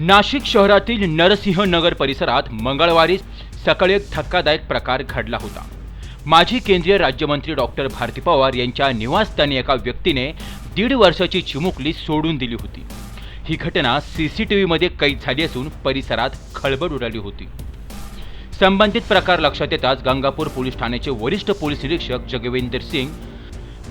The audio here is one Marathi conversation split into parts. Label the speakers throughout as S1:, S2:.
S1: नाशिक शहरातील नरसिंह नगर परिसरात मंगळवारी सकाळी एक धक्कादायक प्रकार घडला होता. माजी केंद्रीय राज्यमंत्री डॉक्टर भारती पवार यांच्या निवासस्थानी एका व्यक्तीने दीड वर्षाची चिमुकली सोडून दिली होती. ही घटना सी सी टी व्हीमध्ये कैद झाली असून परिसरात खळबळ उडाली होती. संबंधित प्रकार लक्षात येताच गंगापूर पोलीस ठाण्याचे वरिष्ठ पोलीस निरीक्षक जगवेंदर सिंग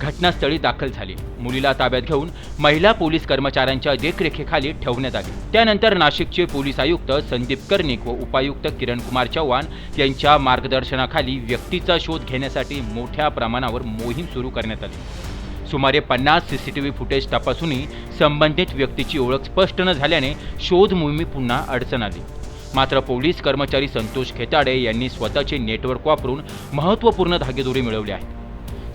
S1: घटनास्थळी दाखल झाले. मुलीला ताब्यात घेऊन महिला पोलीस कर्मचाऱ्यांच्या देखरेखीखाली ठेवण्यात आली. त्यानंतर नाशिकचे पोलीस आयुक्त संदीप कर्णिक व उपायुक्त किरण कुमार चव्हाण यांच्या मार्गदर्शनाखाली व्यक्तीचा शोध घेण्यासाठी मोठ्या प्रमाणावर मोहीम सुरू करण्यात आली. सुमारे पन्नास सीसीटीव्ही फुटेज तपासूनही संबंधित व्यक्तीची ओळख स्पष्ट न झाल्याने शोध मोहिमी पुन्हा अडचण आली. मात्र पोलीस कर्मचारी संतोष खेताडे यांनी स्वतःचे नेटवर्क वापरून महत्त्वपूर्ण धागेदोरी मिळवले आहे.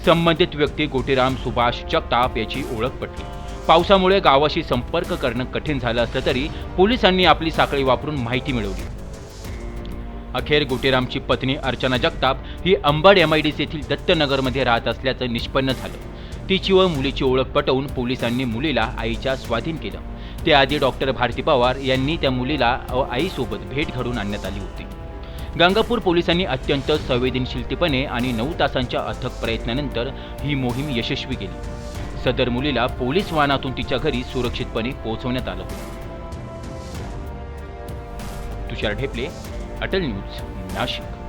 S1: संबंधित व्यक्ती गोटीराम सुभाष जगताप याची ओळख पटली. पावसामुळे गावाशी संपर्क करणं कठीण झालं असलं तरी पोलिसांनी आपली साखळी वापरून माहिती मिळवली. अखेर गोटीरामची पत्नी अर्चना जगताप ही अंबड एमआयडीसी येथील दत्तनगरमध्ये राहत असल्याचं निष्पन्न झालं. तिची व मुलीची ओळख पटवून पोलिसांनी मुलीला आईच्या स्वाधीन केलं. त्याआधी डॉक्टर भारती पवार यांनी त्या मुलीला व आईसोबत भेट घडून आणण्यात आली होती. गंगापूर पोलिसांनी अत्यंत संवेदनशीलतेपणे आणि नऊ तासांच्या अथक प्रयत्नानंतर ही मोहीम यशस्वी केली. सदर मुलीला पोलीस वाहनातून तिच्या घरी सुरक्षितपणे पोहोचवण्यात आलं. तुषार ढेपले अटल न्यूज नाशिक.